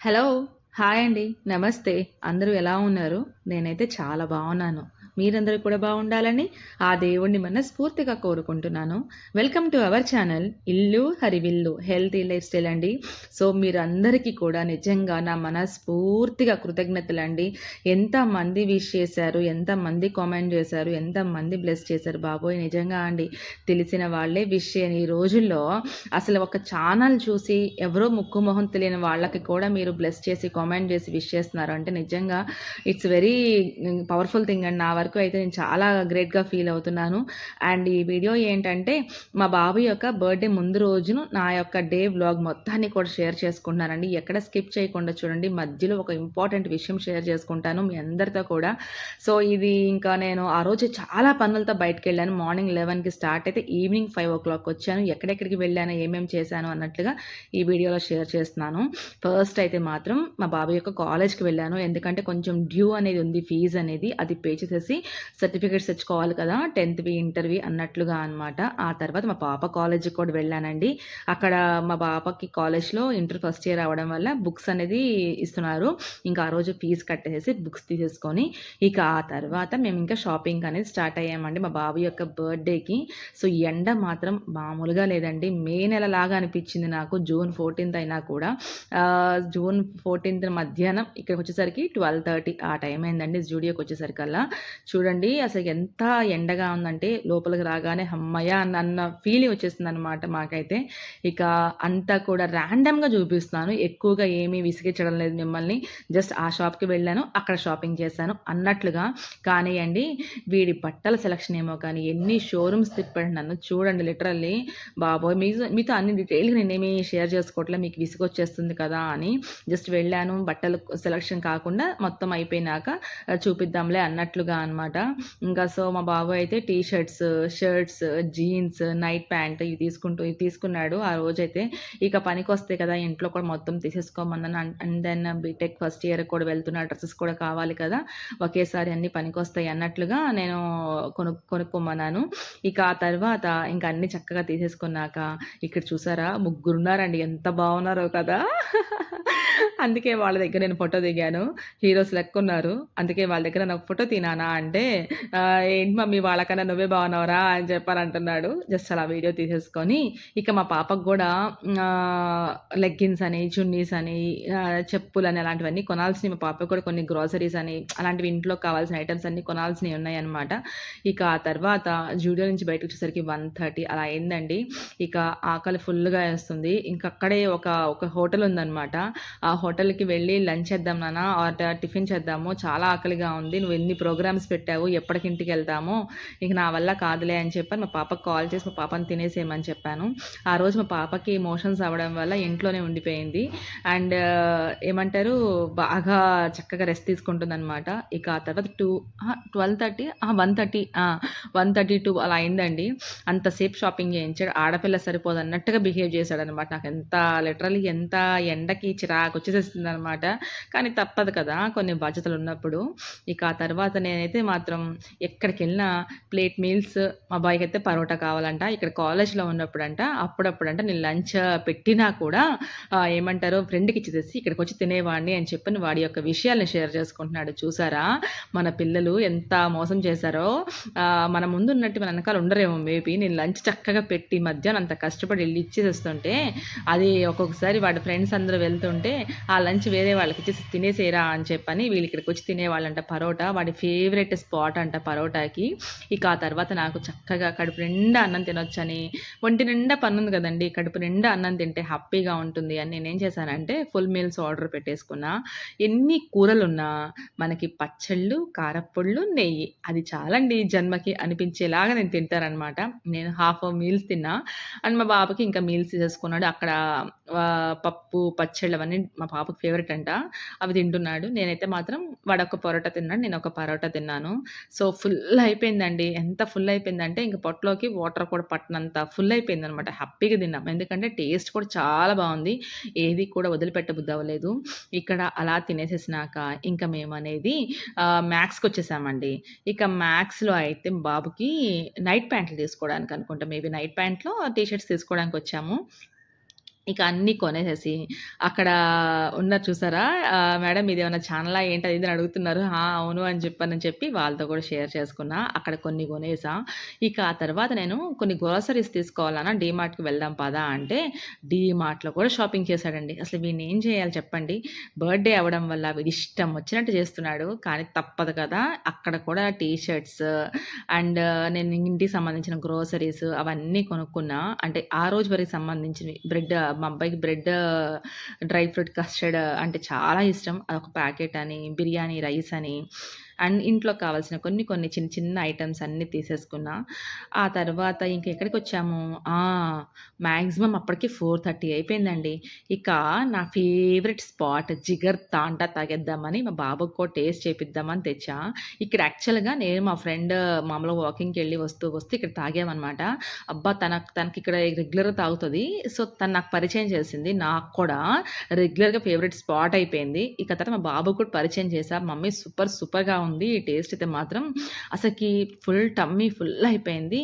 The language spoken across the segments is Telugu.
హలో హాయ్ అండి. నమస్తే. అందరూ ఎలా ఉన్నారు? నేనైతే చాలా బాగున్నాను. మీరందరూ కూడా బాగుండాలని ఆ దేవుణ్ణి మనస్ఫూర్తిగా కోరుకుంటున్నాను. Welcome to our channel Illu Harivillu healthy life style అండి. సో మీరందరికీ కూడా నిజంగా నా మనస్ఫూర్తిగా కృతజ్ఞతలు అండి ఎంతమంది విష్ చేశారు ఎంతమంది కామెంట్ చేశారు ఎంతమంది బ్లెస్ చేశారు బాబోయ్ నిజంగా అండి. తెలిసిన వాళ్ళే విష్ చేయని ఈ రోజుల్లో అసలు ఒక ఛానల్ చూసి ఎవరో ముక్కు మొహం తెలియని వాళ్ళకి కూడా మీరు బ్లెస్ చేసి కామెంట్ చేసి విష్ చేస్తున్నారు. అంటే నిజంగా ఇట్స్ వెరీ పవర్ఫుల్ థింగ్ అండి నా వరకు అయితే నేను చాలా గ్రేట్గా ఫీల్ అవుతున్నాను. అండ్ ఈ వీడియో ఏంటంటే మా బాబు యొక్క బర్త్డే ముందు రోజును నా యొక్క డే వ్లాగ్ మొత్తాన్ని కూడా షేర్ చేసుకుంటున్నానండి ఎక్కడ స్కిప్ చేయకుండా చూడండి. మధ్యలో ఒక ఇంపార్టెంట్ విషయం షేర్ చేసుకుంటాను మీ అందరితో కూడా. సో ఇది ఇంకా నేను ఆ రోజు చాలా పనులతో బయటకు వెళ్ళాను. మార్నింగ్ లెవెన్కి స్టార్ట్ అయితే ఈవినింగ్ ఫైవ్ ఓ క్లాక్ వచ్చాను. ఎక్కడెక్కడికి వెళ్ళాను ఏమేమి చేశాను అన్నట్లుగా ఈ వీడియోలో షేర్ చేస్తున్నాను. ఫస్ట్ అయితే మాత్రం మా బాబు యొక్క కాలేజ్కి వెళ్ళాను. ఎందుకంటే కొంచెం డ్యూ అనేది ఉంది ఫీజు అనేది అది పే చేసేసి సర్టిఫికేట్స్ తెచ్చుకోవాలి కదా టెన్త్వి ఇంటర్వి అన్నట్లుగా అనమాట ఆ తర్వాత మా పాప కాలేజీకి కూడా వెళ్ళానండి. అక్కడ మా పాపకి కాలేజ్లో ఇంటర్ ఫస్ట్ ఇయర్ అవడం వల్ల బుక్స్ అనేది ఇస్తున్నారు. ఇంకా ఆ రోజు ఫీజు కట్టేసి బుక్స్ తీసేసుకొని ఇక ఆ తర్వాత మేము ఇంకా షాపింగ్ అనేది స్టార్ట్ అయ్యామండి మా బాబు యొక్క బర్త్డేకి సో ఎండ మాత్రం మామూలుగా లేదండి. మే నెల లాగా అనిపించింది నాకు జూన్ ఫోర్టీన్త్ అయినా కూడా. జూన్ ఫోర్టీన్త్ మధ్యాహ్నం ఇక్కడికి వచ్చేసరికి ట్వెల్వ్ థర్టీ ఆ టైం అయిందండి జూడియోకి వచ్చేసరికల్లా. చూడండి అసలు ఎంత ఎండగా ఉందంటే లోపలికి రాగానే అమ్మయ్య అన్న ఫీలింగ్ వచ్చేస్తుంది అనమాట మాకైతే. ఇక అంతా కూడా ర్యాండమ్గా చూపిస్తున్నాను. ఎక్కువగా ఏమీ విసిగించడం లేదు మిమ్మల్ని. జస్ట్ ఆ షాప్కి వెళ్ళాను అక్కడ షాపింగ్ చేశాను అన్నట్లుగా. కానివ్వండి వీడి బట్టల సెలక్షన్ ఏమో కానీ ఎన్ని షోరూమ్స్ తిప్పండి నన్ను చూడండి లిటరల్లీ బాబోయ్ మీ మీతో అన్ని డీటెయిల్గా నేనేమి షేర్ చేసుకోవట్లే మీకు విసుగొచ్చేస్తుంది కదా అని. జస్ట్ వెళ్ళాను బట్టలు సెలక్షన్ కాకుండా మొత్తం అయిపోయినాక చూపిద్దాంలే అన్నట్లుగా అనమాట ఇంకా సో మా బాబు అయితే T shirts shirts jeans night pant ఇవి తీసుకుంటూ ఇవి తీసుకున్నాడు. ఆ రోజైతే ఇక పనికి వస్తాయి కదా ఇంట్లో కూడా మొత్తం తీసేసుకోమన్నాను. And then BTech first year కూడా వెళ్తున్న డ్రెస్సెస్ కూడా కావాలి కదా ఒకేసారి అన్ని పనికి వస్తాయి అన్నట్లుగా నేను కొను కొనుక్కోమన్నాను. ఇక ఆ తర్వాత ఇంకా అన్ని చక్కగా తీసేసుకున్నాక ఇక్కడ చూసారా ముగ్గురున్నారండి. ఎంత బాగున్నారో కదా. అందుకే వాళ్ళ దగ్గర నేను ఫోటో దిగాను. హీరోస్ లెక్క ఉన్నారు. అందుకే వాళ్ళ దగ్గర నాకు ఫోటో తినానా అంటే ఏంటి మమ్మీ వాళ్ళకన్నా నువ్వే బాగున్నావురా అని చెప్పని అంటున్నాడు జస్ట్ అలా వీడియో తీసేసుకొని ఇక మా పాపకు కూడా లెగ్గిన్స్ అని చున్నీస్ అని చెప్పులు అని అలాంటివన్నీ కొనాల్సినవి. మా పాపకు కూడా కొన్ని గ్రాసరీస్ అని అలాంటివి ఇంట్లో కావాల్సిన ఐటమ్స్ అన్నీ కొనాల్సినవి ఉన్నాయి అనమాట ఇక ఆ తర్వాత జూడియో నుంచి బయటకు వచ్చేసరికి వన్ థర్టీ అలా అయిందండి. ఇక ఆకలి ఫుల్గా వేస్తుంది. ఇంకా అక్కడే ఒక ఒక హోటల్ ఉందన్నమాట. ఆ హోటల్కి వెళ్ళి లంచ్ చేద్దాం నాన్న ఆర్ టిఫిన్ చేద్దాము. చాలా ఆకలిగా ఉంది. నువ్వు ఎన్ని ప్రోగ్రామ్స్ పెట్టావు? ఎప్పటికి ఇంటికి వెళ్తామో? ఇక నా వల్ల కాదులే అని చెప్పాను మా పాపకు కాల్ చేసి మా పాపని తినేసేయమని చెప్పాను. ఆ రోజు మా పాపకి మోషన్స్ అవ్వడం వల్ల ఇంట్లోనే ఉండిపోయింది. అండ్ ఏమంటారు? బాగా చక్కగా రెస్ట్ తీసుకుంటుంది అనమాట ఇక ఆ తర్వాత two twelve thirty one thirty one thirty two అలా అయిందండి. అంతసేపు షాపింగ్ చేయించాడు. ఆడపిల్ల సరిపోదు అన్నట్టుగా బిహేవ్ చేశాడు అనమాట నాకు ఎంత లిటరలీ ఎంత ఎండకి చిరాకు వచ్చేసేస్తుంది అనమాట కానీ తప్పదు కదా కొన్ని బాధ్యతలు ఉన్నప్పుడు. ఇక ఆ తర్వాత నేనైతే మాత్రం ఎక్కడికి వెళ్ళినా ప్లేట్ మీల్స్ మా బాయ్కి అయితే పరోటా కావాలంట. ఇక్కడ కాలేజ్లో ఉన్నప్పుడు అంట అప్పుడప్పుడు అంట నేను లంచ్ పెట్టినా కూడా ఏమంటారు ఫ్రెండ్కి ఇచ్చేసి ఇక్కడికి వచ్చి తినేవాడిని అని చెప్పి వాడి యొక్క విషయాలను షేర్ చేసుకుంటున్నాడు. చూసారా? మన పిల్లలు ఎంత మోసం చేశారో. మన ముందు ఉన్నట్టు మన వెనకాల ఉండరేమో మేబీ. నేను లంచ్ చక్కగా పెట్టి మధ్యాహ్నం అంత కష్టపడి వెళ్ళి ఇచ్చేసేస్తుంటే అది ఒక్కొక్కసారి వాడి ఫ్రెండ్స్ అందరూ వెళ్తుంటే ఆ లంచ్ వేరే వాళ్ళకి ఇచ్చేసి తినేసేరా అని చెప్పని వీళ్ళు ఇక్కడికి వచ్చి తినేవాళ్ళంట పరోటా. వాడి ఫేవరెట్ స్పాట్ అంట పరోటాకి. ఇక ఆ తర్వాత నాకు చక్కగా కడుపు నిండా అన్నం తినొచ్చని ఒంటి నిండా పన్నుంది కదండి కడుపు నిండా అన్నం తింటే హ్యాపీగా ఉంటుంది అని నేనేం చేశానంటే ఫుల్ మీల్స్ ఆర్డర్ పెట్టేసుకున్నా. ఎన్ని కూరలున్నా మనకి పచ్చళ్ళు కారప్పొళ్ళు నెయ్యి. అది చాలండి జన్మకి అనిపించేలాగా నేను తింటారనమాట. నేను హాఫ్ మీల్స్ తిన్నా. అండ్ మా బాబుకి ఇంకా మీల్స్ చేసుకున్నాడు అక్కడ పప్పు పచ్చళ్ళు అవన్నీ మా పాపకు ఫేవరెట్ అంట. అవి తింటున్నాడు. నేనైతే మాత్రం వాడు ఒక పరోటా తిన్నాడు నేను ఒక పరోటా తిన్నాను. సో ఫుల్ అయిపోయిందండి ఎంత ఫుల్ అయిపోయిందంటే ఇంక పొట్టలోకి వాటర్ కూడా పట్టినంత ఫుల్ అయిపోయింది అనమాట హ్యాపీగా తిన్నాం. ఎందుకంటే టేస్ట్ కూడా చాలా బాగుంది. ఏది కూడా వదిలిపెట్ట బుద్ధి అవ్వలేదు ఇక్కడ అలా తినేసేసినాక ఇంకా మేము అనేది మ్యాక్స్కి వచ్చేసామండి ఇక మ్యాక్స్లో అయితే బాబుకి నైట్ ప్యాంట్లు తీసుకోవడానికి అనుకుంటా మేబీ నైట్ ప్యాంట్లో టీ షర్ట్స్ తీసుకోవడానికి వచ్చాము ఇక అన్నీ కొనేసేసి అక్కడ ఉన్నారు చూసారా మేడం ఇది ఏమైనా ఛానలా ఏంటి అది ఇది అని అడుగుతున్నారు. అవును అని చెప్పానని చెప్పి వాళ్ళతో కూడా షేర్ చేసుకున్నా. అక్కడ కొన్ని కొనేసా. ఇక ఆ తర్వాత నేను కొన్ని గ్రోసరీస్ తీసుకోవాలన్నా డీమార్ట్‌కి వెళ్దాం పదా అంటే డీమార్ట్‌లో కూడా షాపింగ్ చేశాడండి. అసలు వీడిని ఏం చేయాలి చెప్పండి? బర్త్‌డే అవ్వడం వల్ల వీడు ఇష్టం వచ్చినట్టు చేస్తున్నాడు. కానీ తప్పదు కదా! అక్కడ కూడా టీ షర్ట్స్ అండ్ నేను ఇంటికి సంబంధించిన గ్రోసరీస్ అవన్నీ కొనుక్కున్నా. అంటే ఆ రోజు వరకు సంబంధించినవి బ్రెడ్ మా అబ్బాయికి బ్రెడ్ డ్రై ఫ్రూట్ కస్టర్డ్ అంటే చాలా ఇష్టం. అదొక ప్యాకెట్ అని, బిర్యానీ రైస్ అని అండ్ ఇంట్లో కావాల్సిన కొన్ని కొన్ని చిన్న చిన్న ఐటమ్స్ అన్నీ తీసేసుకున్నా. ఆ తర్వాత ఇంక ఎక్కడికి వచ్చాము మ్యాక్సిమం అప్పటికి 4:30 అయిపోయిందండి. ఇక నా ఫేవరెట్ స్పాట్ జిగర్ తాంటా తాగేద్దామని మా బాబుకి కూడా టేస్ట్ చేపిద్దామని తెచ్చా. ఇక్కడ యాక్చువల్‌గా నేను మా ఫ్రెండ్ మామూలుగా వాకింగ్కి వెళ్ళి వస్తూ వస్తూ ఇక్కడ తాగామన్నమాట అబ్బా! తన తనకిక్కడ రెగ్యులర్‌గా తాగుతుంది సో, తను నాకు పరిచయం చేసింది. నాకు కూడా రెగ్యులర్‌గా ఫేవరెట్ స్పాట్ అయిపోయింది. ఇక తర్వాత మా బాబు కూడా పరిచయం చేశా. మమ్మీ సూపర్ సూపర్‌గా ఉంది. ఈ టేస్ట్ అయితే మాత్రం అసలుకి ఫుల్ టమ్మీ ఫుల్ అయిపోయింది.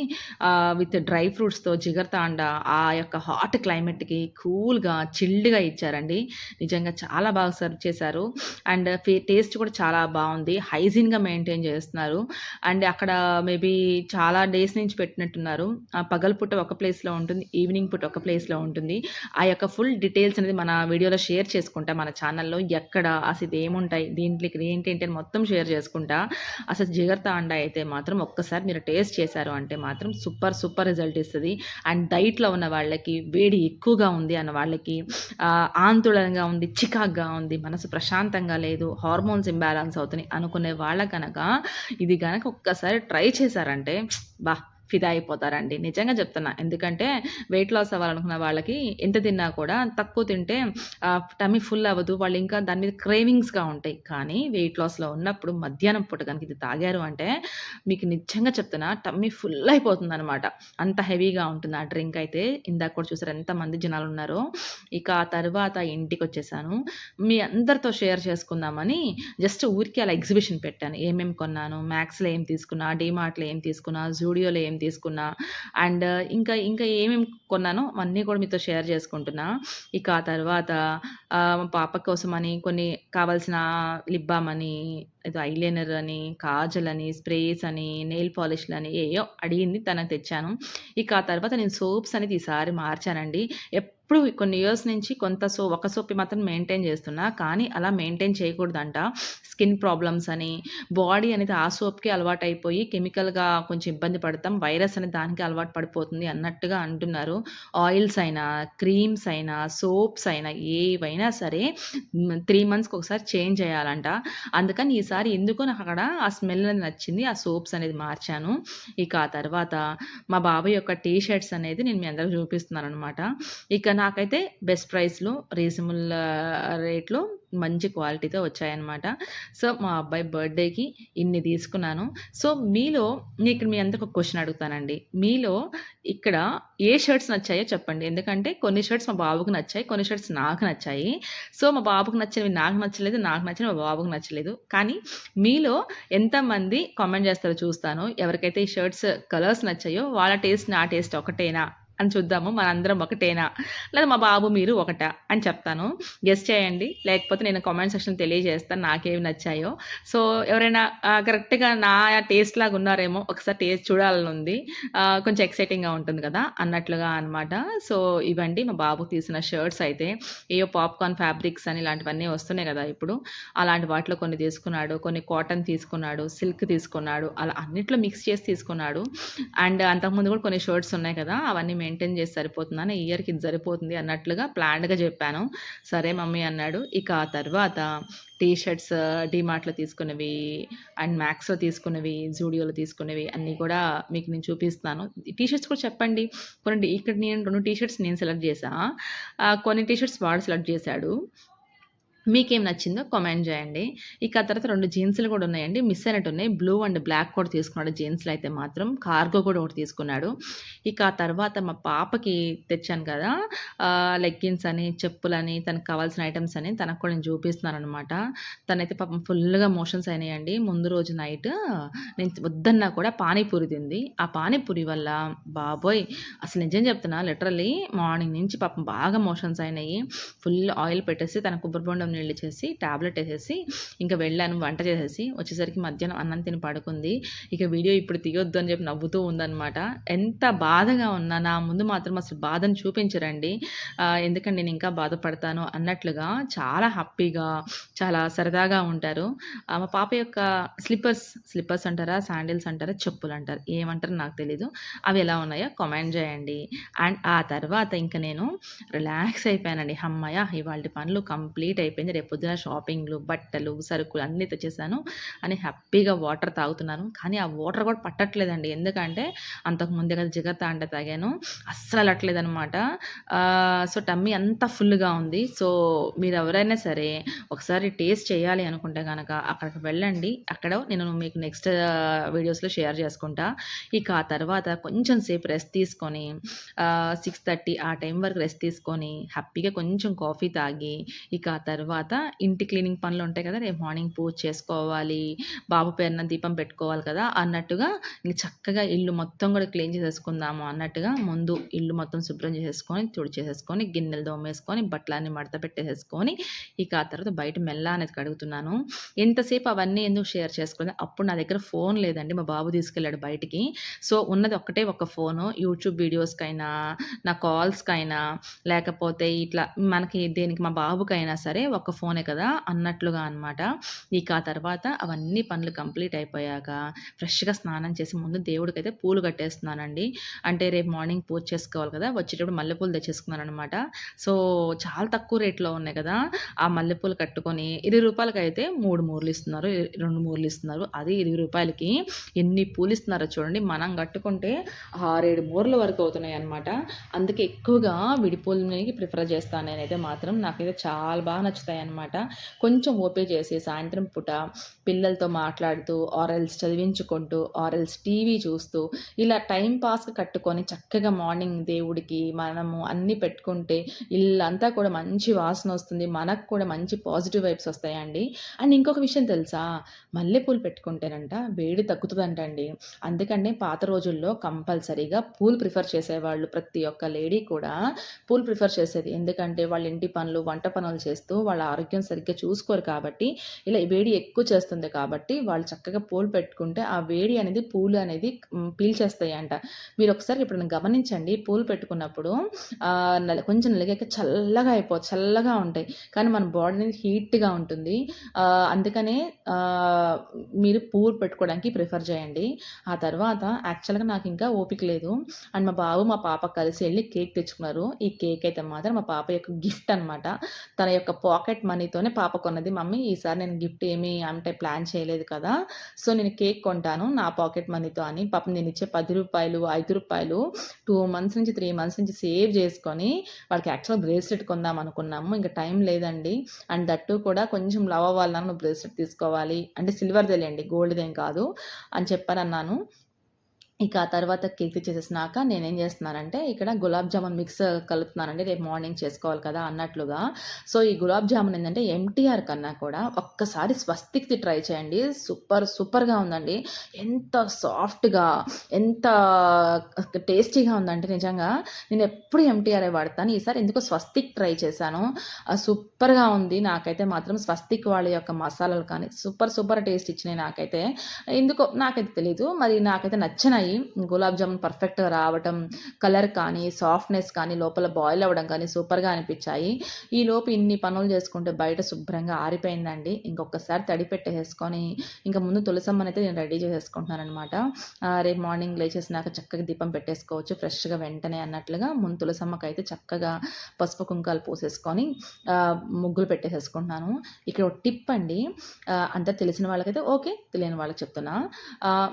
విత్ డ్రై ఫ్రూట్స్‌తో జిగర్తాండ ఆ యొక్క హాట్ క్లైమేట్‌కి కూల్‌గా, చిల్డ్‌గా ఇచ్చారండి. నిజంగా చాలా బాగా సర్వ్ చేశారు. అండ్ టేస్ట్ కూడా చాలా బాగుంది హైజీన్‌గా మెయింటైన్ చేస్తున్నారు. అండ్ అక్కడ మేబీ చాలా డేస్ నుంచి పెట్టినట్టున్నారు. ఆహ్, పుట్ట ఒక ప్లేస్‌లో ఉంటుంది. ఈవినింగ్ పూట ఒక ప్లేస్‌లో ఉంటుంది. ఆ యొక్క ఫుల్ డీటెయిల్స్ అనేది మన వీడియోలో షేర్ చేసుకుంటా మన ఛానల్‌లో. ఎక్కడ అసలు ఏముంటాయి దీంట్లో ఇక్కడ అని మొత్తం షేర్ చేసుకుంటాం అసలు జిగర్ అండా అయితే మాత్రం ఒక్కసారి మీరు టేస్ట్ చేశారు అంటే మాత్రం సూపర్ సూపర్ రిజల్ట్ ఇస్తుంది. అండ్ డైట్‌లో ఉన్న వాళ్ళకి, వేడి ఎక్కువగా ఉంది అన్న వాళ్ళకి, ఆందోళనగా ఉంది, చికాగ్గా ఉంది, మనసు ప్రశాంతంగా లేదు, హార్మోన్స్ ఇంబాలెన్స్ అవుతున్నాయి అనుకునే వాళ్ళ కనుక ఇది కనుక ఒక్కసారి ట్రై చేశారంటే బా ఫిదా అయిపోతారండి. నిజంగా చెప్తున్నా. ఎందుకంటే వెయిట్ లాస్ అవ్వాలనుకున్న వాళ్ళకి ఎంత తిన్నా కూడా తక్కువ తింటే ఆహ్, టమ్మీ ఫుల్ అవ్వదు. వాళ్ళు ఇంకా దాని మీద క్రేవింగ్స్‌గా ఉంటాయి. కానీ వెయిట్ లాస్‌లో ఉన్నప్పుడు మధ్యాహ్నం పూట కనుక ఇది తాగారు అంటే మీకు నిజంగా చెప్తున్నా టమ్మీ ఫుల్ అయిపోతుందనమాట. అంత హెవీగా ఉంటుంది ఆ డ్రింక్ అయితే. ఇందాక కూడా చూసారు ఎంతమంది జనాలు ఉన్నారో ఇక ఆ తర్వాత ఇంటికొచ్చేసాను. మీ అందరితో షేర్ చేసుకుందామని జస్ట్ ఊరికి అలా ఎగ్జిబిషన్ పెట్టాను. ఏమేమి కొన్నాను, మ్యాక్స్‌లో ఏం తీసుకున్నా, డీమార్ట్‌లో ఏం తీసుకున్నా, జూడియోలో ఏం తీసుకున్నా అండ్ ఇంకా ఇంకా ఏమేమి కొన్నానో అన్నీ కూడా మీతో షేర్ చేసుకుంటున్నా. ఇక ఆ తర్వాత పాప కోసం పాప కోసమని కొన్ని కావాల్సిన లిప్ బామ్ అని, ఏదో ఐలైనర్ అని, కాజల్ అని, స్ప్రేస్ అని, నెయిల్ పాలిష్‌లని ఏయో అడిగింది తనకు తెచ్చాను. ఇక ఆ తర్వాత నేను సోప్స్ అనేది ఈసారి మార్చానండి. ఇప్పుడు కొన్ని ఇయర్స్ నుంచి కొంత సో ఒక సోప్ మాత్రం మెయింటైన్ చేస్తున్నా. కానీ అలా మెయింటైన్ చేయకూడదంట. స్కిన్ ప్రాబ్లమ్స్ అని, బాడీ అనేది ఆ సోప్‌కే అలవాటైపోయి కెమికల్‌గా కొంచెం ఇబ్బంది పడతాం. వైరస్ అనేది దానికి అలవాటు పడిపోతుంది అన్నట్టుగా అంటున్నారు. ఆయిల్స్ అయినా, క్రీమ్స్ అయినా, సోప్స్ అయినా ఏవైనా సరే త్రీ మంత్స్‌కి ఒకసారి చేంజ్ చేయాలంట. అందుకని ఈసారి ఎందుకో నాకు అక్కడ ఆ స్మెల్ అనేది నచ్చింది. ఆ సోప్స్ అనేది మార్చాను. ఇక ఆ తర్వాత మా బాబాయ్ యొక్క టీ షర్ట్స్ అనేది నేను మీ అందరికి చూపిస్తున్నాననమాట. ఇక నా నాకైతే బెస్ట్ ప్రైస్‌లో రీజనబుల్ రేట్‌లో మంచి క్వాలిటీతో వచ్చాయన్నమాట. సో, మా అబ్బాయి బర్త్‌డేకి ఇన్ని తీసుకున్నాను. సో, మీలో ఇక్కడ మీ అందరికి ఒక క్వశ్చన్ అడుగుతానండి. మీలో ఇక్కడ ఏ షర్ట్స్ నచ్చాయో చెప్పండి. ఎందుకంటే కొన్ని షర్ట్స్ మా బాబుకి నచ్చాయి. కొన్ని షర్ట్స్ నాకు నచ్చాయి. సో, మా బాబుకి నచ్చినవి నాకు నచ్చలేదు. నాకు నచ్చిన మా బాబుకి నచ్చలేదు. కానీ మీలో ఎంతమంది కామెంట్ చేస్తారో చూస్తాను. ఎవరికైతే ఈ షర్ట్స్ కలర్స్ నచ్చాయో వాళ్ళ టేస్ట్ నా టేస్ట్ ఒకటేనా అని చూద్దాము. మనందరం ఒకటేనా? లేదా మా బాబు మీరు ఒకటా? అని చెప్తాను. గెస్ చేయండి. లేకపోతే నేను కామెంట్ సెక్షన్ తెలియజేస్తాను నాకేమి నచ్చాయో. సో, ఎవరైనా కరెక్ట్‌గా నా టేస్ట్ లాగా ఉన్నారేమో ఒకసారి టేస్ట్ చూడాలని ఉంది. కొంచెం ఎక్సైటింగ్‌గా ఉంటుంది కదా! అన్నట్లుగా అనమాట. సో, ఇవండి మా బాబు తీసిన షర్ట్స్ అయితే. ఏయో పాప్‌కార్న్ ఫ్యాబ్రిక్స్ అని ఇలాంటివన్నీ వస్తున్నాయి కదా! ఇప్పుడు. అలాంటి వాటిలో కొన్ని తీసుకున్నాడు. కొన్ని కాటన్ తీసుకున్నాడు. సిల్క్ తీసుకున్నాడు. అలా అన్నిట్లో మిక్స్ చేసి తీసుకున్నాడు. అండ్ అంతకుముందు కూడా కొన్ని షర్ట్స్ ఉన్నాయి కదా! అవన్నీ మెయింటైన్ చేసి సరిపోతుందని ఇయర్‌కి ఇది సరిపోతుంది అన్నట్లుగా ప్లాన్డ్‌గా చెప్పాను. సరే మమ్మీ అన్నాడు. ఇక ఆ తర్వాత టీ షర్ట్స్ తీసుకునేవి తీసుకున్నవి అండ్ మ్యాక్స్‌లో తీసుకున్నవి, జూడియోలో తీసుకున్నవి అన్నీ కూడా మీకు నేను చూపిస్తాను టీ షర్ట్స్ కూడా చెప్పండి. కొన్ని ఇక్కడ నేను రెండు టీ షర్ట్స్ నేను సెలెక్ట్ చేశా. కొన్ని టీ షర్ట్స్ వాడు సెలెక్ట్ చేశాడు. మీకేం నచ్చిందో కామెంట్ చేయండి. ఇక ఆ తర్వాత రెండు జీన్స్‌లు కూడా ఉన్నాయండి. మిస్ అయినట్టు ఉన్నాయి బ్లూ అండ్ బ్లాక్ కూడా తీసుకున్నాడు జీన్స్లు అయితే మాత్రం. కార్గో కూడా ఒకటి తీసుకున్నాడు. ఇక ఆ తర్వాత మా పాపకి తెచ్చాను కదా! లెగ్గిన్స్ అని, చెప్పులని, తనకు కావాల్సిన ఐటమ్స్ అని తనకు కూడా నేను చూపిస్తున్నాననమాట. తనైతే పాపం ఫుల్‌గా మోషన్స్ అయినాయండి. ముందు రోజు నైట్ నేను వద్దన్నా కూడా పానీపూరి తింది. ఆ పానీపూరి వల్ల బాబోయ్! అసలు నిజం చెప్తున్నా లిటరల్లీ మార్నింగ్ నుంచి పాపం బాగా మోషన్స్ అయినాయి. ఫుల్ ఆయిల్ పెట్టేసి తన కుబ్బరి బొండం నీళ్ళు చేసి ట్యాబ్లెట్ వేసేసి ఇంకా వెళ్ళాను వంట చేసేసి. వచ్చేసరికి మధ్యాహ్నం అన్నం తిని పడుకుంది. ఇక వీడియో ఇప్పుడు తీయొద్దు అని చెప్పి నవ్వుతూ ఉందన్నమాట. ఎంత బాధగా ఉన్నా నా ముందు మాత్రం అసలు బాధను చూపించరండి. ఎందుకంటే నేను ఇంకా బాధపడతాను అన్నట్లుగా చాలా హ్యాపీగా చాలా సరదాగా ఉంటారు. మా పాప యొక్క స్లిప్పర్స్ స్లిప్పర్స్ అంటారా శాండిల్స్ అంటారా చెప్పులు అంటారు. ఏమంటారో నాకు తెలీదు. అవి ఎలా ఉన్నాయో కామెంట్ చేయండి. అండ్ ఆ తర్వాత ఇంకా నేను రిలాక్స్ అయిపోయానండి. అమ్మాయ ఇవాళ పనులు కంప్లీట్ అయిపోయింది అయిపోయింది రేపు పొద్దున షాపింగ్లు బట్టలు సరుకులు అన్నీ తెచ్చేసాను. అని హ్యాపీగా వాటర్ తాగుతున్నాను. కానీ ఆ వాటర్ కూడా పట్టట్లేదండి. ఎందుకంటే అంతకుముందే కదా జిగత అంటే తాగాను. అస్సలు అనమాట సో టమ్మీ అంత ఫుల్గా ఉంది. సో మీరు ఎవరైనా సరే ఒకసారి టేస్ట్ చేయాలి అనుకుంటే కనుక అక్కడికి వెళ్ళండి. అక్కడ నేను మీకు నెక్స్ట్ వీడియోస్లో షేర్ చేసుకుంటా. ఇక ఆ తర్వాత కొంచెం సేపు రెస్ట్ తీసుకొని సిక్స్ థర్టీ ఆ టైం వరకు రెస్ట్ తీసుకొని హ్యాపీగా కొంచెం కాఫీ తాగి ఇక ఆ తర్వాత తర్వాత ఇంటి క్లీనింగ్ పనులు ఉంటాయి కదా రేపు మార్నింగ్ పూజ చేసుకోవాలి బాబు పేరున దీపం పెట్టుకోవాలి కదా అన్నట్టుగా ఇంక చక్కగా ఇల్లు మొత్తం కూడా క్లీన్ చేసేసుకుందాము అన్నట్టుగా ముందు ఇల్లు మొత్తం శుభ్రం చేసేసుకొని తుడిచేసేసుకొని గిన్నెలు దోమేసుకొని బట్టలన్నీ మడత పెట్టేసేసుకొని ఇక ఆ తర్వాత బయట మెల్ల అనేది కడుగుతున్నాను. ఎంతసేపు అవన్నీ ఎందుకు షేర్ చేసుకుంది అప్పుడు నా దగ్గర ఫోన్ లేదండి మా బాబు తీసుకెళ్ళాడు బయటికి. సో ఉన్నది ఒక్కటే ఒక ఫోను యూట్యూబ్ వీడియోస్కైనా నా కాల్స్కైనా లేకపోతే ఇట్లా మనకి దేనికి మా బాబుకైనా సరే ఒక్క ఫోనే కదా అన్నట్లుగా అనమాట ఇక ఆ తర్వాత అవన్నీ పనులు కంప్లీట్ అయిపోయాక ఫ్రెష్గా స్నానం చేసి ముందు దేవుడికి అయితే పూలు కట్టేస్తున్నానండి. అంటే రేపు మార్నింగ్ పూజ చేసుకోవాలి కదా వచ్చేటప్పుడు మల్లెపూలు తెచ్చేసుకున్నాను అనమాట సో చాలా తక్కువ రేట్లో ఉన్నాయి కదా ఆ మల్లెపూలు కట్టుకొని ఇరవై రూపాయలకి అయితే మూడు మూరలు ఇస్తున్నారు రెండు మూరలు ఇస్తున్నారు. అది ఇరవై రూపాయలకి ఎన్ని పూలు ఇస్తున్నారో చూడండి. మనం కట్టుకుంటే ఆరేడు మూరల వరకు అవుతున్నాయి అనమాట అందుకే ఎక్కువగా విడిపూలని ప్రిఫర్ చేస్తాను. నేనైతే మాత్రం నాకైతే చాలా బాగా నచ్చుతాయి. అనమాట కొంచెం ఓపిక చేసి సాయంత్రం పూట పిల్లలతో మాట్లాడుతూ ఆరల్స్ చదివించుకుంటూ ఆరల్స్ టీవీ చూస్తూ ఇలా టైం పాస్గా కట్టుకొని చక్కగా మార్నింగ్ దేవుడికి మనము అన్నీ పెట్టుకుంటే ఇల్లంతా కూడా మంచి వాసన వస్తుంది మనకు కూడా మంచి పాజిటివ్ వైబ్స్ వస్తాయండి. అండ్ ఇంకొక విషయం తెలుసా? మల్లెపూలు పెట్టుకుంటేనంట వేడి తగ్గుతుందంట అండి అందుకనే పాత రోజుల్లో కంపల్సరీగా పూలు ప్రిఫర్ చేసేవాళ్ళు ప్రతి ఒక్క లేడీ కూడా పూలు ప్రిఫర్ చేసేది. ఎందుకంటే వాళ్ళ ఇంటి పనులు వంట పనులు చేస్తూ వాళ్ళ ఆరోగ్యం సరిగ్గా చూసుకోరు కాబట్టి ఇలా వేడి ఎక్కువ చేస్తుంది కాబట్టి వాళ్ళు చక్కగా పూలు పెట్టుకుంటే ఆ వేడి అనేది పూలు అనేది పీల్చేస్తాయి అంట మీరు ఒకసారి ఇప్పుడు గమనించండి పూలు పెట్టుకున్నప్పుడు కొంచెం నలిగాక చల్లగా అయిపో చల్లగా ఉంటాయి. కానీ మన బాడీ అనేది హీట్గా ఉంటుంది. అందుకనే మీరు పూలు పెట్టుకోవడానికి ప్రిఫర్ చేయండి. ఆ తర్వాత యాక్చువల్గా నాకు ఇంకా ఓపిక లేదు. అండ్ మా బాబు మా పాప కలిసి వెళ్ళి కేక్ తెచ్చుకున్నారు. ఈ కేక్ అయితే మాత్రం మా పాప యొక్క గిఫ్ట్ అనమాట తన యొక్క పాకెట్ పాకెట్ మనీతోనే పాప కొన్నది మమ్మీ ఈసారి నేను గిఫ్ట్ ఏమీ అంటే ప్లాన్ చేయలేదు కదా సో నేను కేక్ కొంటాను నా పాకెట్ మనీతో అని పాపం నేను ఇచ్చే పది రూపాయలు ఐదు రూపాయలు టూ మంత్స్ నుంచి త్రీ మంత్స్ నుంచి సేవ్ చేసుకొని వాళ్ళకి యాక్చువల్ బ్రేస్లెట్ కొందాం అనుకున్నాము. ఇంకా టైం లేదండి. అండ్ దట్టు కూడా కొంచెం లవ్ అవ్వాలన్నా బ్రేస్లెట్ తీసుకోవాలి. అంటే సిల్వర్ తెలియండి గోల్డ్దేం కాదు అని చెప్పని అన్నాను. ఇక ఆ తర్వాత కేక్ తెచ్చేసేసినాక నేనేం చేస్తున్నానంటే ఇక్కడ గులాబ్ జామున్ మిక్స్ కలుపుతున్నానండి రేపు మార్నింగ్ చేసుకోవాలి కదా అన్నట్లుగా. సో ఈ గులాబ్ జామున్ ఏంటంటే ఎంటీఆర్ కన్నా కూడా ఒక్కసారి స్వస్తిక్ది ట్రై చేయండి. సూపర్ సూపర్గా ఉందండి. ఎంత సాఫ్ట్గా ఎంత టేస్టీగా ఉందంటే నిజంగా నేను ఎప్పుడు ఎంటీఆర్ వాడతాను. ఈసారి ఎందుకో స్వస్తిక్ ట్రై చేశాను. సూపర్గా ఉంది. నాకైతే మాత్రం స్వస్తిక్ వాళ్ళ యొక్క మసాలాలు కానీ సూపర్ సూపర్ టేస్ట్ ఇచ్చినాయి నాకైతే. ఎందుకో నాకైతే తెలీదు. మరి నాకైతే నచ్చినాయి. ఉన్నాయి. గులాబ్ జామున్ పర్ఫెక్ట్గా రావటం కలర్ కానీ సాఫ్ట్నెస్ కానీ లోపల బాయిల్ అవ్వడం కానీ సూపర్గా అనిపించాయి. ఈ లోపు ఇన్ని పనులు చేసుకుంటే బయట శుభ్రంగా ఆరిపోయిందండి. ఇంకొకసారి తడి పెట్టేసుకొని ఇంకా ముందు తులసమ్మని అయితే నేను రెడీ చేసేసుకుంటున్నాను అనమాట రేపు మార్నింగ్ లేచేసినాక చక్కగా దీపం పెట్టేసుకోవచ్చు ఫ్రెష్గా వెంటనే అన్నట్లుగా. ముందు తులసమ్మకి అయితే చక్కగా పసుపు కుంకాలు పోసేసుకొని ముగ్గులు పెట్టేసేసుకుంటున్నాను. ఇక్కడ ఒక టిప్ అండి. అంతా తెలిసిన వాళ్ళకైతే ఓకే తెలియని వాళ్ళకి చెప్తున్నా.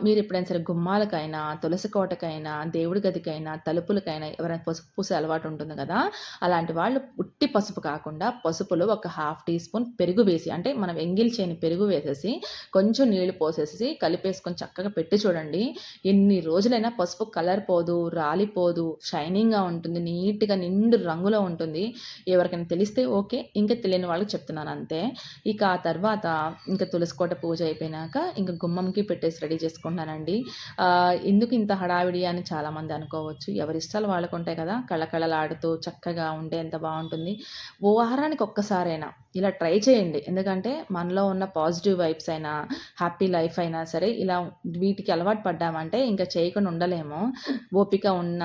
మీరు ఎప్పుడైనా సరే గుమ్మాలకైనా తులసి కోటకైనా దేవుడి గదికైనా తలుపులకైనా ఎవరైనా పసుపు పూసే అలవాటు ఉంటుంది కదా అలాంటి వాళ్ళు ఉట్టి పసుపు కాకుండా పసుపులో ఒక హాఫ్ టీ స్పూన్ పెరుగు వేసి అంటే మనం ఎంగిల్ చేయని పెరుగు వేసేసి కొంచెం నీళ్ళు పోసేసి కలిపేసుకొని చక్కగా పెట్టి చూడండి. ఎన్ని రోజులైనా పసుపు కలర్ పోదు రాలిపోదు షైనింగ్గా ఉంటుంది నీట్గా నిండు రంగులో ఉంటుంది. ఎవరికైనా తెలిస్తే ఓకే ఇంకా తెలియని వాళ్ళకి చెప్తున్నాను అంతే. ఇక ఆ తర్వాత ఇంకా తులసి కోట పూజ అయిపోయినాక ఇంకా గుమ్మంకి పెట్టేసి రెడీ చేసుకుంటానండి ఎందుకు ఇంత హడావిడి అని చాలామంది అనుకోవచ్చు. ఎవరి ఇష్టాలు వాళ్ళకు ఉంటాయి కదా కళకళలాడుతూ చక్కగా ఉంటే ఎంత బాగుంటుంది. ఓ వారానికి ఒక్కసారైనా ఇలా ట్రై చేయండి. ఎందుకంటే మనలో ఉన్న పాజిటివ్ వైబ్స్ అయినా హ్యాపీ లైఫ్ అయినా సరే ఇలా వీటికి అలవాటు పడ్డామంటే ఇంకా చేయకుండా ఉండలేము. ఓపిక ఉన్న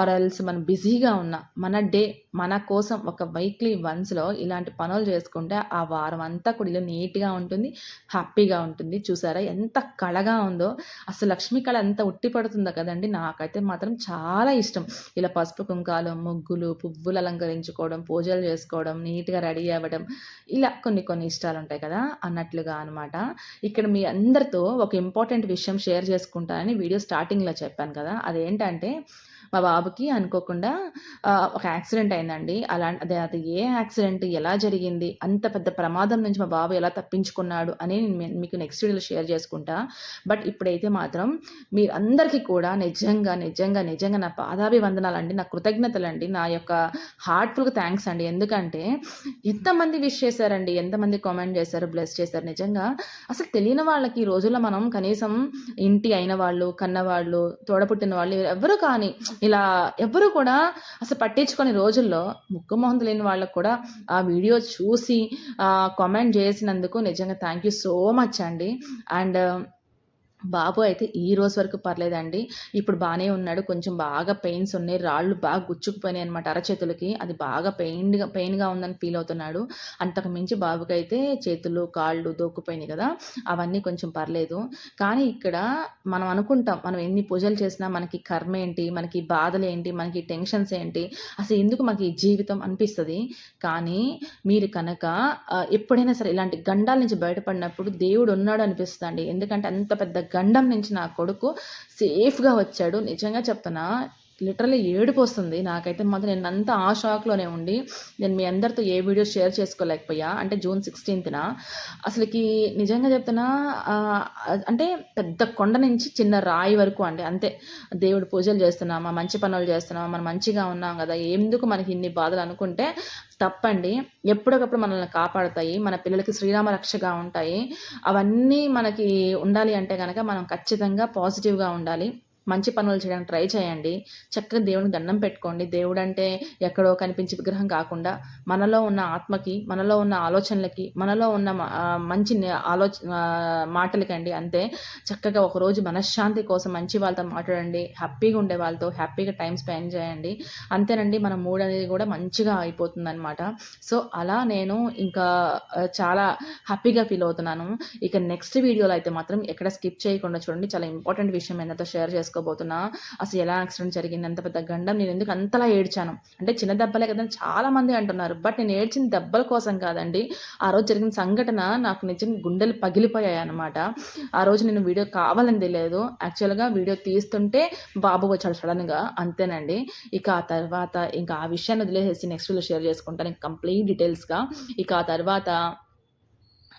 ఆరల్స్ మనం బిజీగా ఉన్న మన డే మన కోసం ఒక వీక్లీ వన్స్లో ఇలాంటి పనులు చేసుకుంటే ఆ వారం అంతా కూడా ఇల్లు నీట్గా ఉంటుంది హ్యాపీగా ఉంటుంది. చూసారా ఎంత కళగా ఉందో. అసలు లక్ష్మీ కళ ఎంత ఉట్టి పడుతుందో కదండి. నాకైతే మాత్రం చాలా ఇష్టం. ఇలా పసుపు కుంకాలు ముగ్గులు పువ్వులు అలంకరించుకోవడం పూజలు చేసుకోవడం నీట్గా రెడీ అవ్వడం. ఇలా కొన్ని కొన్ని ఇష్టాలు ఉంటాయి కదా అన్నట్లుగా అనమాట ఇక్కడ మీ అందరితో ఒక ఇంపార్టెంట్ విషయం షేర్ చేసుకుంటానని వీడియో స్టార్టింగ్లో చెప్పాను కదా. అదేంటంటే మా బాబుకి అనుకోకుండా ఒక యాక్సిడెంట్ అయిందండి. అలా అదే అది ఏ యాక్సిడెంట్ ఎలా జరిగింది అంత పెద్ద ప్రమాదం నుంచి మా బాబు ఎలా తప్పించుకున్నాడు అని నేను మీకు నెక్స్ట్ వీడియోలో షేర్ చేసుకుంటా. బట్ ఇప్పుడైతే మాత్రం మీ అందరికీ కూడా నిజంగా నిజంగా నిజంగా నా పాదాభివందనాలండి నా కృతజ్ఞతలండి నా యొక్క హార్ట్ఫుల్గా థ్యాంక్స్ అండి. ఎందుకంటే ఎంతమంది విష్ చేశారండి ఎంతమంది కామెంట్ చేశారు బ్లెస్ చేశారు. నిజంగా అసలు తెలియని వాళ్ళకి ఈ రోజుల్లో మనం కనీసం ఇంటి అయిన వాళ్ళు కన్నవాళ్ళు తోడపుట్టిన వాళ్ళు ఎవరు కానీ ఇలా ఎవరు కూడా అసలు పట్టించుకొని రోజుల్లో ముక్కు మొహం లేని వాళ్ళకు కూడా ఆ వీడియో చూసి కామెంట్ చేసినందుకు నిజంగా థ్యాంక్ యూ సో మచ్ అండి. అండ్ బాబు అయితే ఈ రోజు వరకు పర్లేదండి. ఇప్పుడు బాగానే ఉన్నాడు. కొంచెం బాగా పెయిన్స్ ఉన్నాయి. రాళ్ళు బాగా గుచ్చుకుపోయినాయి అనమాట అరచేతులకి. అది బాగా పెయిన్గా పెయిన్గా ఉందని ఫీల్ అవుతున్నాడు. అంతకు మించి బాబుకి అయితే చేతులు కాళ్ళు దోక్కుపోయినాయి కదా. అవన్నీ కొంచెం పర్లేదు. కానీ ఇక్కడ మనం అనుకుంటాం మనం ఎన్ని పూజలు చేసినా మనకి కర్మ ఏంటి మనకి బాధలు ఏంటి మనకి టెన్షన్స్ ఏంటి అసలు ఎందుకు మనకి జీవితం అనిపిస్తుంది? కానీ మీరు కనుక ఎప్పుడైనా సరే ఇలాంటి గండాల నుంచి బయటపడినప్పుడు దేవుడు ఉన్నాడు అనిపిస్తుంది ఎందుకంటే అంత పెద్ద గండం నుంచి నా కొడుకు సేఫ్గా వచ్చాడు. నిజంగా చెప్తున్నా లిటరలీ ఏడుపు వస్తుంది నాకైతే మాత్రం నేను అంతా ఆ షాక్లోనే ఉండి నేను మీ అందరితో ఏ వీడియో షేర్ చేసుకోలేకపోయా. అంటే జూన్ సిక్స్టీన్త్న అసలుకి నిజంగా చెప్తున్నా అంటే పెద్ద కొండ నుంచి చిన్న రాయి వరకు అండి అంతే. దేవుడు పూజలు చేస్తున్నామా మంచి పనులు చేస్తున్నామా మనం మంచిగా ఉన్నాం కదా ఎందుకు మనకి ఇన్ని బాధలు అనుకుంటే తప్పండి. ఎప్పటికప్పుడు మనల్ని కాపాడుతాయి మన పిల్లలకి శ్రీరామ రక్షగా ఉంటాయి. అవన్నీ మనకి ఉండాలి అంటే కనుక మనం ఖచ్చితంగా పాజిటివ్గా ఉండాలి. మంచి పనులు చేయడానికి ట్రై చేయండి. చక్కగా దేవుని దండం పెట్టుకోండి. దేవుడు అంటే ఎక్కడో కనిపించే విగ్రహం కాకుండా మనలో ఉన్న ఆత్మకి మనలో ఉన్న ఆలోచనలకి మనలో ఉన్న మంచి ఆలోచన ఆలోచ మాటలకండి. అంతే చక్కగా ఒకరోజు మనశ్శాంతి కోసం మంచి వాళ్ళతో మాట్లాడండి. హ్యాపీగా ఉండే వాళ్ళతో హ్యాపీగా టైం స్పెండ్ చేయండి. అంతేనండి మన మూడ్ అనేది కూడా మంచిగా అయిపోతుంది అనమాట సో అలా నేను ఇంకా చాలా హ్యాపీగా ఫీల్ అవుతున్నాను. ఇక నెక్స్ట్ వీడియోలో అయితే మాత్రం ఎక్కడ స్కిప్ చేయకుండా చూడండి. చాలా ఇంపార్టెంట్ విషయం ఏంటో షేర్ చేసుకోబోతున్నా. అసలు ఎలా యాక్సిడెంట్ జరిగింది అంత పెద్ద గండం నేను ఎందుకు అంతలా ఏడ్చాను? అంటే చిన్న దెబ్బలే కదా అని చాలా మంది అంటున్నారు. బట్ నేను ఏడ్చిన దెబ్బల కోసం కాదండి. ఆ రోజు జరిగిన సంఘటన నాకు నిజంగా గుండెలు పగిలిపోయాయి అనమాట ఆ రోజు నేను వీడియో కావాలని తెలియదు. యాక్చువల్గా వీడియో తీస్తుంటే బాబు వచ్చాడు సడన్గా అంతేనండి. ఇక ఆ తర్వాత ఇంకా ఆ విషయాన్ని వదిలేసేసి నెక్స్ట్ వీడియో షేర్ చేసుకుంటాను. కంప్లీట్ డీటెయిల్స్గా ఇక ఆ తర్వాత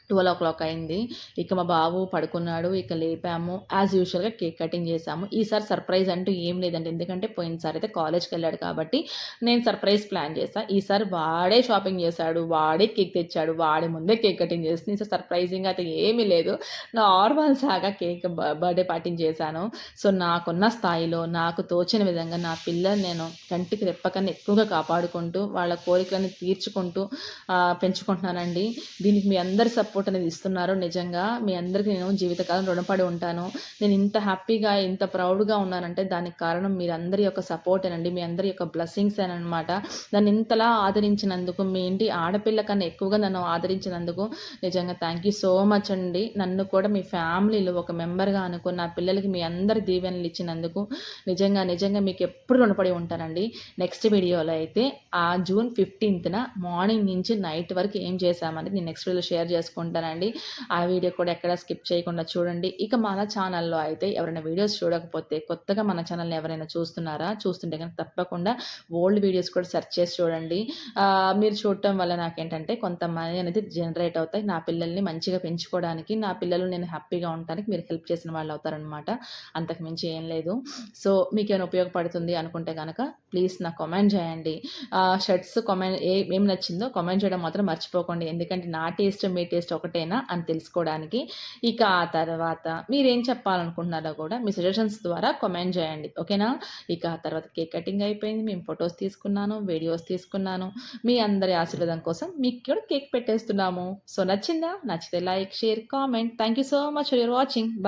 ట్వెల్వ్ ఓ క్లాక్ అయింది. ఇక మా బాబు పడుకున్నాడు. ఇక లేపాము. యాజ్ యూజువల్గా కేక్ కటింగ్ చేసాము. ఈసారి సర్ప్రైజ్ అంటూ ఏం లేదండి. ఎందుకంటే పోయినసారి అయితే కాలేజ్కి వెళ్ళాడు కాబట్టి నేను సర్ప్రైజ్ ప్లాన్ చేశాను ఈసారి వాడే షాపింగ్ చేశాడు. వాడే కేక్ తెచ్చాడు. వాడి ముందే కేక్ కటింగ్ చేసింది. ఈసారి సర్ప్రైజింగ్ అయితే ఏమీ లేదు. నార్మల్ సాగా కేక్ బర్త్డే పార్టీ చేశాను. సో నాకున్న స్థాయిలో నాకు తోచిన విధంగా నా పిల్లల్ని నేను కంటికి రెప్పకన్నా ఎక్కువగా కాపాడుకుంటూ వాళ్ళ కోరికలను తీర్చుకుంటూ పెంచుకుంటున్నానండి. దీనికి మీ అందరి సపోర్ట్ అనేది ఇస్తున్నారు. నిజంగా మీ అందరికీ నేను జీవితకాలం రుణపడి ఉంటాను. నేను ఇంత హ్యాపీగా ఇంత ప్రౌడ్గా ఉన్నానంటే దానికి కారణం మీరందరి యొక్క సపోర్టేనండి మీ అందరి యొక్క బ్లెస్సింగ్స్ అనమాట నన్ను ఇంతలా ఆదరించినందుకు మీ ఇంటి ఆడపిల్ల కన్నా ఎక్కువగా నన్ను ఆదరించినందుకు నిజంగా థ్యాంక్ యూ సో మచ్ అండి. నన్ను కూడా మీ ఫ్యామిలీలో ఒక మెంబర్గా అనుకుని నా పిల్లలకి మీ అందరి దీవెనలు ఇచ్చినందుకు నిజంగా నిజంగా మీకు ఎప్పుడు రుణపడి ఉంటానండి. నెక్స్ట్ వీడియోలో అయితే ఆ జూన్ ఫిఫ్టీన్త్న మార్నింగ్ నుంచి నైట్ వరకు ఏం చేశామని నేను నెక్స్ట్ వీడియోలో షేర్ చేసుకుంటాను. ఉంటానండి ఆ వీడియో కూడా ఎక్కడ స్కిప్ చేయకుండా చూడండి. ఇక మన ఛానల్లో అయితే ఎవరైనా వీడియోస్ చూడకపోతే కొత్తగా మన ఛానల్ని ఎవరైనా చూస్తున్నారా? చూస్తుంటే కనుక తప్పకుండా ఓల్డ్ వీడియోస్ కూడా సెర్చ్ చేసి చూడండి. మీరు చూడటం వల్ల నాకేంటంటే కొంత మనీ అనేది జనరేట్ అవుతాయి. నా పిల్లల్ని మంచిగా పెంచుకోవడానికి నా పిల్లలు నేను హ్యాపీగా ఉండడానికి మీరు హెల్ప్ చేసిన వాళ్ళు అవుతారనమాట అంతకు మించి ఏం లేదు. సో మీకు ఏమైనా ఉపయోగపడుతుంది అనుకుంటే కనుక ప్లీజ్ నాకు కామెంట్ చేయండి. షర్ట్స్ కామెంట్ ఏ ఏం నచ్చిందో కామెంట్ చేయడం మాత్రం మర్చిపోకండి. ఎందుకంటే నా టేస్ట్ మీ టేస్ట్ ఒకటేనా అని తెలుసుకోవడానికి. ఇక ఆ తర్వాత మీరేం చెప్పాలనుకుంటున్నారో కూడా మీ సజెషన్స్ ద్వారా కామెంట్ చేయండి. ఓకేనా? ఇక ఆ తర్వాత కేక్ కటింగ్ అయిపోయింది. మేము ఫొటోస్ తీసుకున్నాను వీడియోస్ తీసుకున్నాను. మీ అందరి ఆశీర్వాదం కోసం మీకు కూడా కేక్ పెట్టేస్తున్నాము. సో నచ్చిందా? నచ్చితే like share comment thank you so much for your watching